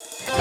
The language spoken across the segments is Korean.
Go!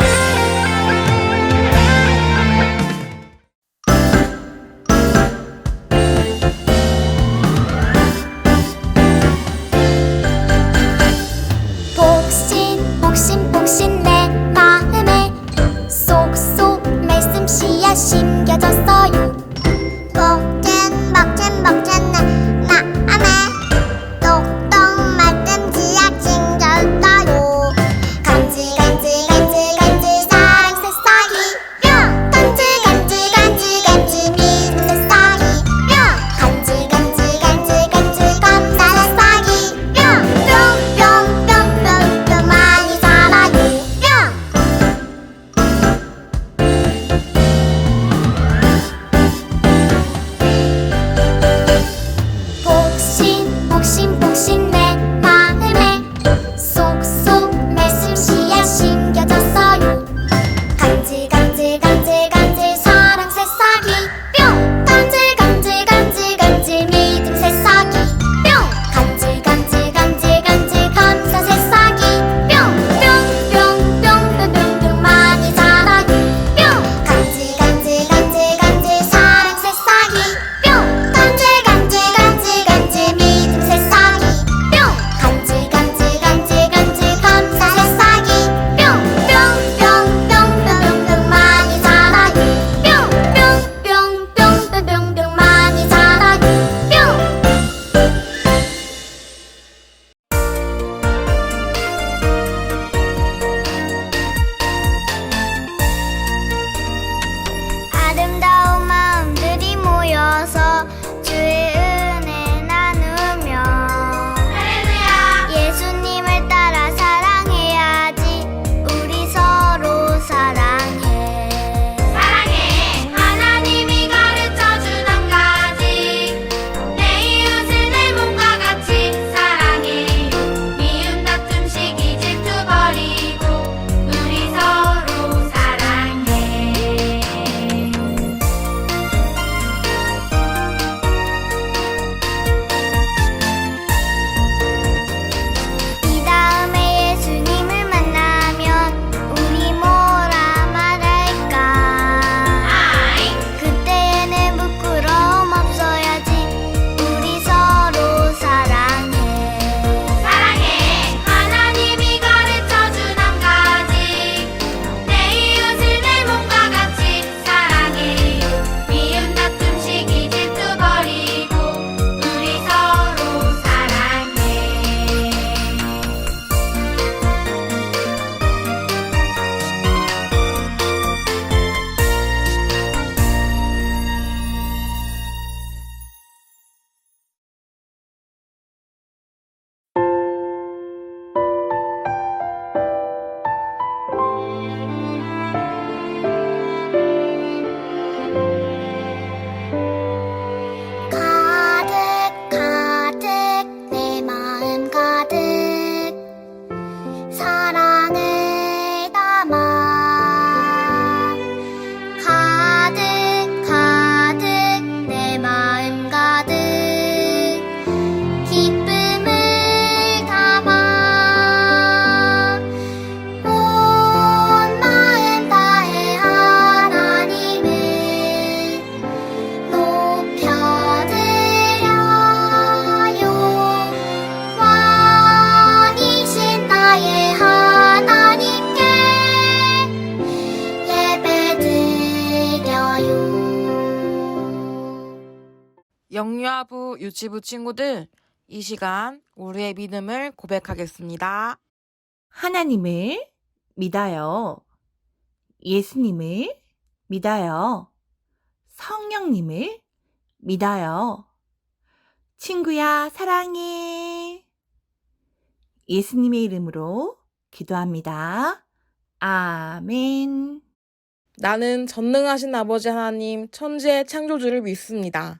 유치부 친구들, 이 시간 우리의 믿음을 고백하겠습니다. 하나님을 믿어요. 예수님을 믿어요. 성령님을 믿어요. 친구야, 사랑해. 예수님의 이름으로 기도합니다. 아멘. 나는 전능하신 아버지 하나님 천지의 창조주를 믿습니다.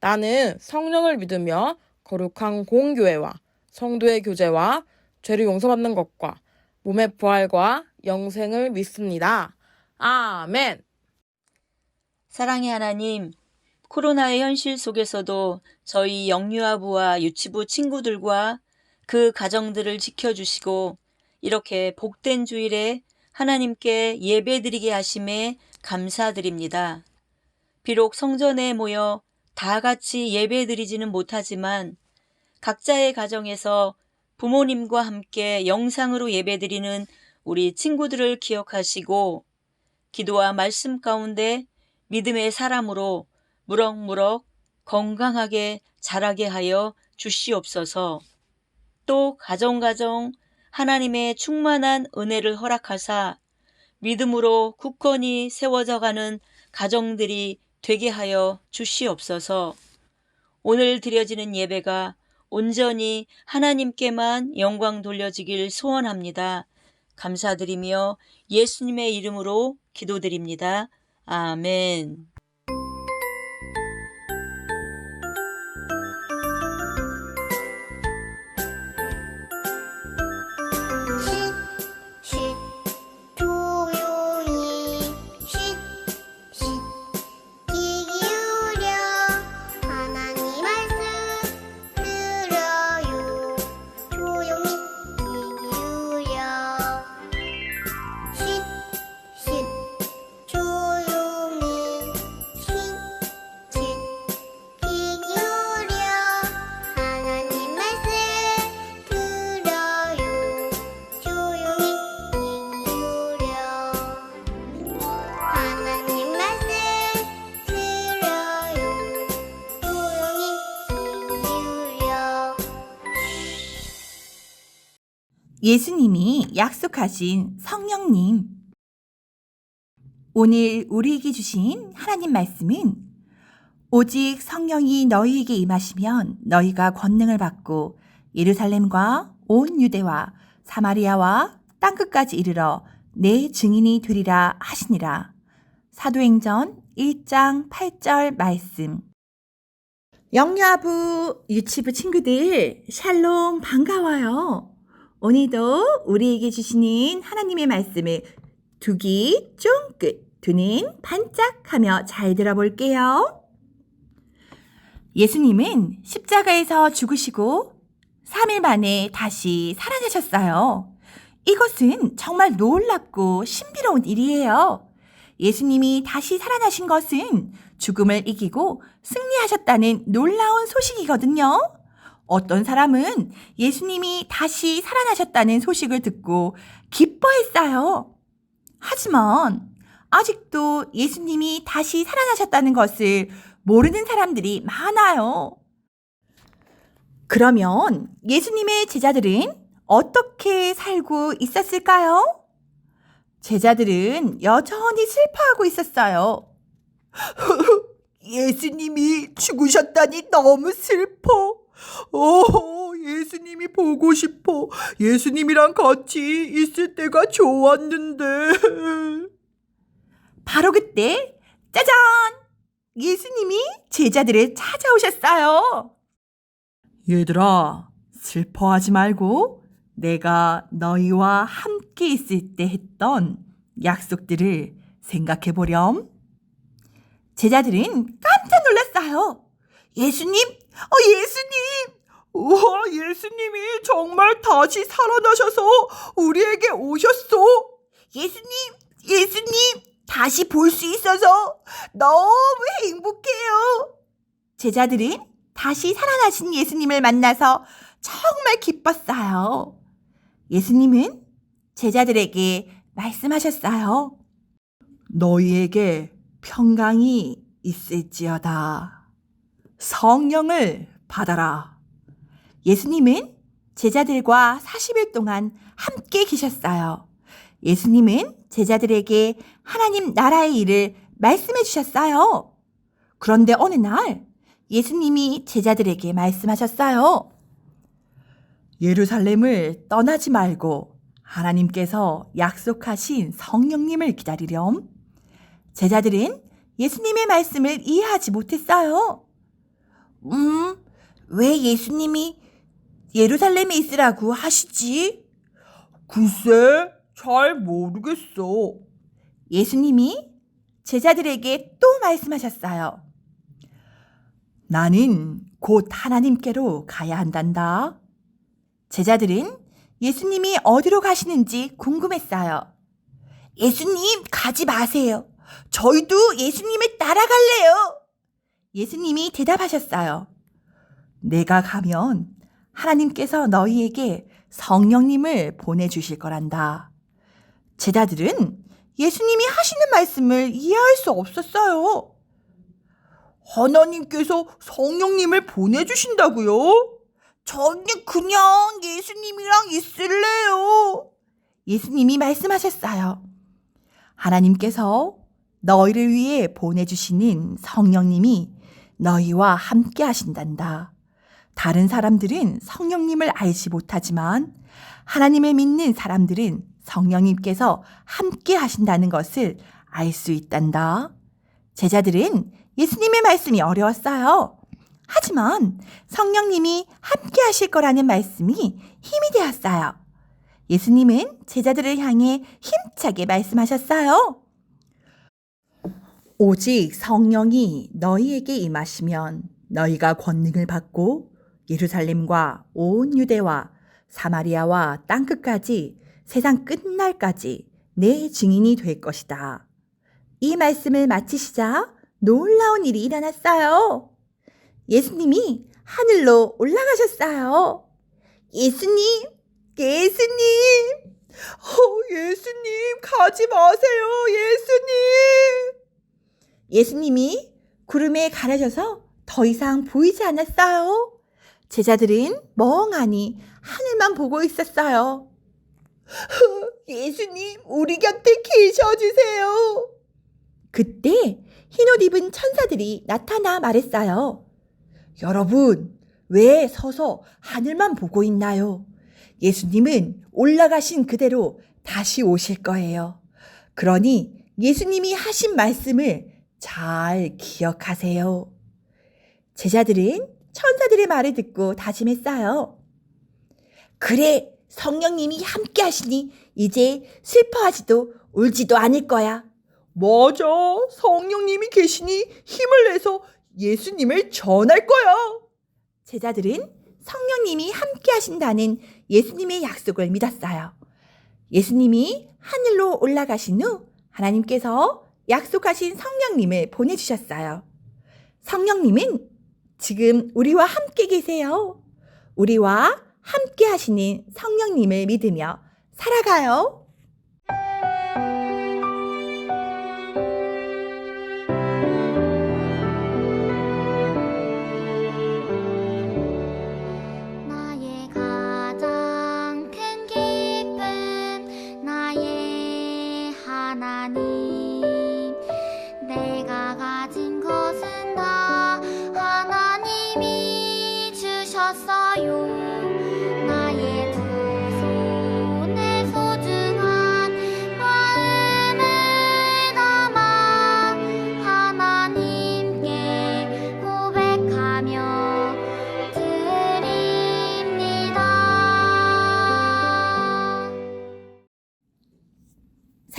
나는 성령을 믿으며 거룩한 공교회와 성도의 교제와 죄를 용서받는 것과 몸의 부활과 영생을 믿습니다. 아멘. 사랑의 하나님, 코로나의 현실 속에서도 저희 영유아부와 유치부 친구들과 그 가정들을 지켜주시고 이렇게 복된 주일에 하나님께 예배드리게 하심에 감사드립니다. 비록 성전에 모여 다 같이 예배 드리지는 못하지만 각자의 가정에서 부모님과 함께 영상으로 예배 드리는 우리 친구들을 기억하시고 기도와 말씀 가운데 믿음의 사람으로 무럭무럭 건강하게 자라게 하여 주시옵소서. 또 가정가정 하나님의 충만한 은혜를 허락하사 믿음으로 굳건히 세워져 가는 가정들이 되게 하여 주시옵소서. 오늘 드려지는 예배가 온전히 하나님께만 영광 돌려지길 소원합니다. 감사드리며 예수님의 이름으로 기도드립니다. 아멘. 예수님이 약속하신 성령님. 오늘 우리에게 주신 하나님 말씀은 오직 성령이 너희에게 임하시면 너희가 권능을 받고 예루살렘과 온 유대와 사마리아와 땅끝까지 이르러 내 증인이 되리라 하시니라. 사도행전 1장 8절 말씀. 영유아부 유치부 친구들 샬롬 반가워요. 오늘도 우리에게 주시는 하나님의 말씀을 두기 쫑긋 두는 반짝하며 잘 들어볼게요. 예수님은 십자가에서 죽으시고 3일 만에 다시 살아나셨어요. 이것은 정말 놀랍고 신비로운 일이에요. 예수님이 다시 살아나신 것은 죽음을 이기고 승리하셨다는 놀라운 소식이거든요. 어떤 사람은 예수님이 다시 살아나셨다는 소식을 듣고 기뻐했어요. 하지만 아직도 예수님이 다시 살아나셨다는 것을 모르는 사람들이 많아요. 그러면 예수님의 제자들은 어떻게 살고 있었을까요? 제자들은 여전히 슬퍼하고 있었어요. 예수님이 죽으셨다니 너무 슬퍼. 오, 예수님이 보고 싶어. 예수님이랑 같이 있을 때가 좋았는데. 바로 그때, 짜잔! 예수님이 제자들을 찾아오셨어요. 얘들아, 슬퍼하지 말고 내가 너희와 함께 있을 때 했던 약속들을 생각해 보렴. 제자들은 깜짝 놀랐어요. 예수님, 어, 예수님! 우와, 예수님이 정말 다시 살아나셔서 우리에게 오셨어. 예수님, 예수님, 다시 볼 수 있어서 너무 행복해요. 제자들은 다시 살아나신 예수님을 만나서 정말 기뻤어요. 예수님은 제자들에게 말씀하셨어요. 너희에게 평강이 있을지어다. 성령을 받아라. 예수님은 제자들과 40일 동안 함께 계셨어요. 예수님은 제자들에게 하나님 나라의 일을 말씀해 주셨어요. 그런데 어느 날 예수님이 제자들에게 말씀하셨어요. 예루살렘을 떠나지 말고 하나님께서 약속하신 성령님을 기다리렴. 제자들은 예수님의 말씀을 이해하지 못했어요. 음, 왜 예수님이 예루살렘에 있으라고 하시지? 글쎄, 잘 모르겠어. 예수님이 제자들에게 또 말씀하셨어요. 나는 곧 하나님께로 가야 한단다. 제자들은 예수님이 어디로 가시는지 궁금했어요. 예수님, 가지 마세요. 저희도 예수님을 따라갈래요. 예수님이 대답하셨어요. 내가 가면 하나님께서 너희에게 성령님을 보내주실 거란다. 제자들은 예수님이 하시는 말씀을 이해할 수 없었어요. 하나님께서 성령님을 보내주신다고요? 저는 그냥 예수님이랑 있을래요. 예수님이 말씀하셨어요. 하나님께서 너희를 위해 보내주시는 성령님이 너희와 함께 하신단다. 다른 사람들은 성령님을 알지 못하지만 하나님을 믿는 사람들은 성령님께서 함께 하신다는 것을 알 수 있단다. 제자들은 예수님의 말씀이 어려웠어요. 하지만 성령님이 함께 하실 거라는 말씀이 힘이 되었어요. 예수님은 제자들을 향해 힘차게 말씀하셨어요. 오직 성령이 너희에게 임하시면 너희가 권능을 받고 예루살렘과 온 유대와 사마리아와 땅끝까지 세상 끝날까지 내 증인이 될 것이다. 이 말씀을 마치시자 놀라운 일이 일어났어요. 예수님이 하늘로 올라가셨어요. 예수님, 예수님, 어, 예수님, 가지 마세요, 예수님. 예수님이 구름에 가려져서 더 이상 보이지 않았어요. 제자들은 멍하니 하늘만 보고 있었어요. 예수님, 우리 곁에 계셔주세요. 그때 흰옷 입은 천사들이 나타나 말했어요. 여러분, 왜 서서 하늘만 보고 있나요? 예수님은 올라가신 그대로 다시 오실 거예요. 그러니 예수님이 하신 말씀을 잘 기억하세요. 제자들은 천사들의 말을 듣고 다짐했어요. 그래, 성령님이 함께 하시니 이제 슬퍼하지도 울지도 않을 거야. 맞아. 성령님이 계시니 힘을 내서 예수님을 전할 거야. 제자들은 성령님이 함께 하신다는 예수님의 약속을 믿었어요. 예수님이 하늘로 올라가신 후 하나님께서 약속하신 성령님을 보내주셨어요. 성령님은 지금 우리와 함께 계세요. 우리와 함께 하시는 성령님을 믿으며 살아가요.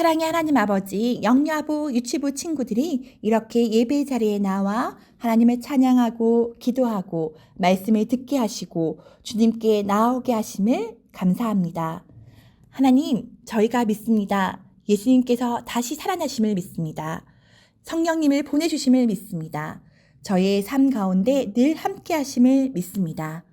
사랑의 하나님 아버지, 영유아부, 유치부 친구들이 이렇게 예배 자리에 나와 하나님을 찬양하고 기도하고 말씀을 듣게 하시고 주님께 나오게 하심을 감사합니다. 하나님, 저희가 믿습니다. 예수님께서 다시 살아나심을 믿습니다. 성령님을 보내주심을 믿습니다. 저의 삶 가운데 늘 함께 하심을 믿습니다.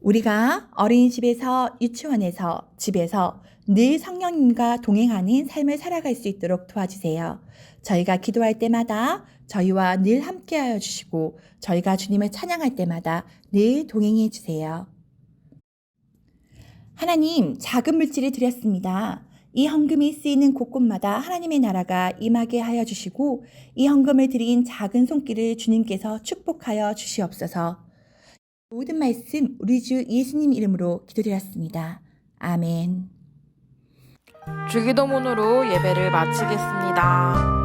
우리가 어린이집에서 유치원에서 집에서 늘 성령님과 동행하는 삶을 살아갈 수 있도록 도와주세요. 저희가 기도할 때마다 저희와 늘 함께하여 주시고 저희가 주님을 찬양할 때마다 늘 동행해 주세요. 하나님, 작은 물질을 드렸습니다. 이 헌금이 쓰이는 곳곳마다 하나님의 나라가 임하게 하여 주시고 이 헌금을 드린 작은 손길을 주님께서 축복하여 주시옵소서. 모든 말씀 우리 주 예수님 이름으로 기도드렸습니다. 아멘. 주기도문으로 예배를 마치겠습니다.